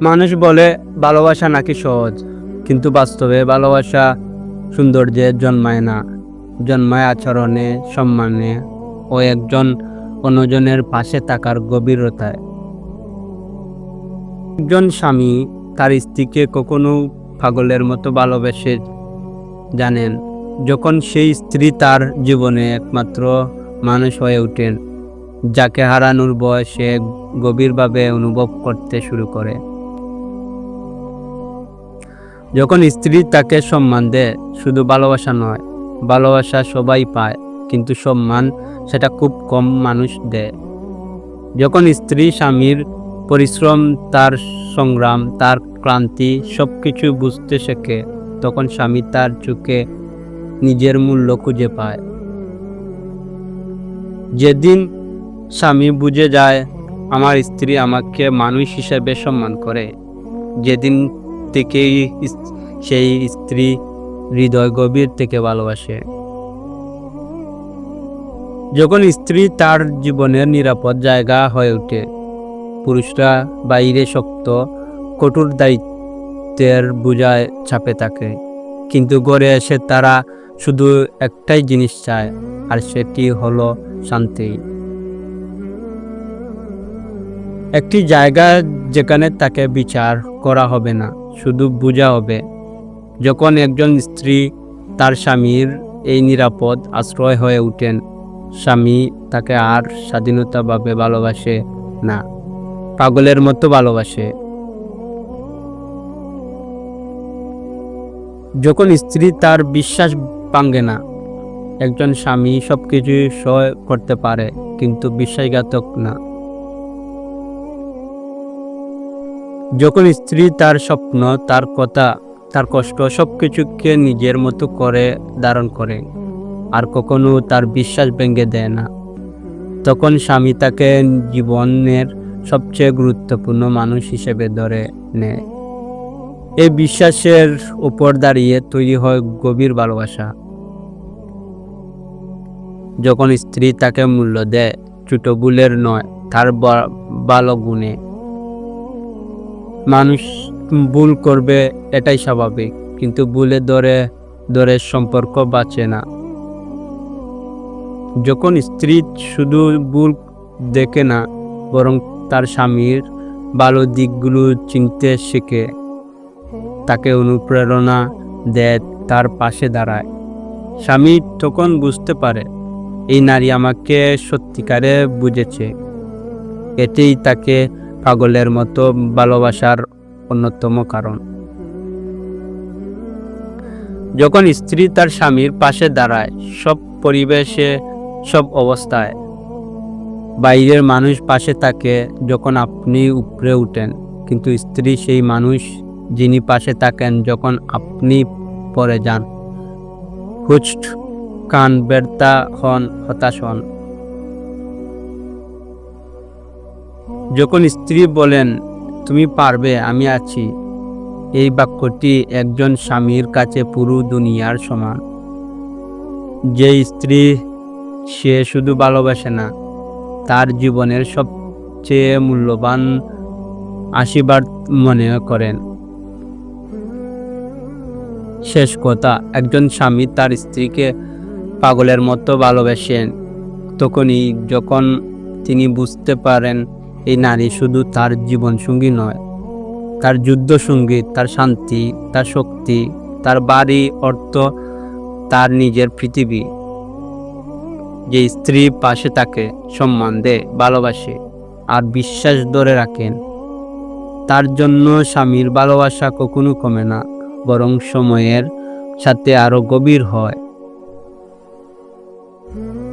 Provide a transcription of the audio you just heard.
মানুষ বলে ভালোবাসা নাকি সহজ, কিন্তু বাস্তবে ভালোবাসা সৌন্দর্যে জন্মায় না। জন্মায় আচরণে, সম্মানে ও একজন অন্যজনের পাশে থাকার গভীরতায়। একজন স্বামী তার স্ত্রীকে কখনো পাগলের মতো ভালোবেসে জানেন, যখন সেই স্ত্রী তার জীবনে একমাত্র মানুষ হয়ে ওঠেন, যাকে হারানোর বয়সে গভীরভাবে অনুভব করতে শুরু করে। যখন স্ত্রী তাকে সম্মান দেয়, শুধু ভালোবাসা নয়, ভালোবাসা সবাই পায়, কিন্তু সম্মান সেটা খুব কম মানুষ দেয়। যখন স্ত্রী স্বামীর পরিশ্রম, তার সংগ্রাম, তার ক্লান্তি সব কিছু বুঝতে শেখে, তখন স্বামী তার চোখে নিজের মূল্য খুঁজে পায়। যেদিন স্বামী বুঝে যায়, আমার স্ত্রী আমাকে মানুষ হিসেবে সম্মান করে, যেদিন ইস- সেই স্ত্রী হৃদয় গভীর থেকে ভালোবাসে। যখন স্ত্রী তার জীবনের নিরাপদ জায়গা হয়ে ওঠে, পুরুষরা বাইরে শক্ত, কঠোর দায়িত্বের বোঝায় চাপে থাকে। কিন্তু গড়ে এসে তারা শুধু একটাই জিনিস চায়, আর সেটি হলো শান্তি। একটি জায়গা যেখানে তাকে বিচার করা হবে না, শুধু বোঝা হবে। যখন একজন স্ত্রী তার স্বামীর এই নিরাপদ আশ্রয় হয়ে ওঠেন, স্বামী তাকে আর স্বাধীনতাভাবে ভালোবাসে না, পাগলের মতো ভালোবাসে। যখন স্ত্রী তার বিশ্বাস ভাঙ্গে না, একজন স্বামী সব কিছু সয় করতে পারে, কিন্তু বিশ্বাসঘাতক না। যখন স্ত্রী তার স্বপ্ন, তার কথা, তার কষ্ট সব কিছুকে নিজের মতো করে ধারণ করে আর কখনো তার বিশ্বাস ভেঙে দেয় না, তখন স্বামী তাকে জীবনের সবচেয়ে গুরুত্বপূর্ণ মানুষ হিসেবে ধরে নেয়। এই বিশ্বাসের উপর দাঁড়িয়ে তৈরি হয় গভীর ভালোবাসা। যখন স্ত্রী তাকে মূল্য দেয়, ছোট ভুলের নয়, তার ভালো গুণে মানুষ ভুল করবে, এটাই স্বাভাবিক। কিন্তু ভুলে ধরে ধরে সম্পর্ক বাঁচে না। যখন স্ত্রী শুধু ভুল দেখে না, বরং তার স্বামীর ভালো দিকগুলো চিনতে শেখে, তাকে অনুপ্রেরণা দেয়, তার পাশে দাঁড়ায়। স্বামী তখন বুঝতে পারে, এই নারী আমাকে সত্যিকারে বুঝেছে। এটাই তাকে পাগলের মতো ভালোবাসার অন্যতম কারণ। যখন স্ত্রী তার স্বামীর পাশে দাঁড়ায়, সব পরিবেশে, সব অবস্থায়, বাইরের মানুষ পাশে থাকে যখন আপনি উপরে উঠেন, কিন্তু স্ত্রী সেই মানুষ যিনি পাশে থাকেন যখন আপনি পরে যান। হুচট, কান ব্যর্থা হন, হতাশ হন। যখন স্ত্রী বলেন, তুমি পারবে, আমি আছি, এই বাক্যটি একজন স্বামীর কাছে পুরো দুনিয়ার সমান। যে স্ত্রী, সে শুধু ভালোবাসে না, তার জীবনের সবচেয়ে মূল্যবান আশীর্বাদ মনে করেন। শেষ কথা, একজন স্বামী তার স্ত্রীকে পাগলের মতো ভালোবাসেন। তখনই যখন তিনি বুঝতে পারেন এই নারী শুধু তার জীবনসঙ্গী নয়, তার যুদ্ধ সঙ্গী তার শান্তি, তার শক্তি, তার বাড়ি, অর্থ, তার নিজের পৃথিবী। যে স্ত্রী পাশে তাকে সম্মান দেয়, ভালোবাসে আর বিশ্বাস ধরে রাখেন, তার জন্য স্বামীর ভালোবাসা কখনো কমে না, বরং সময়ের সাথে আরও গভীর হয়।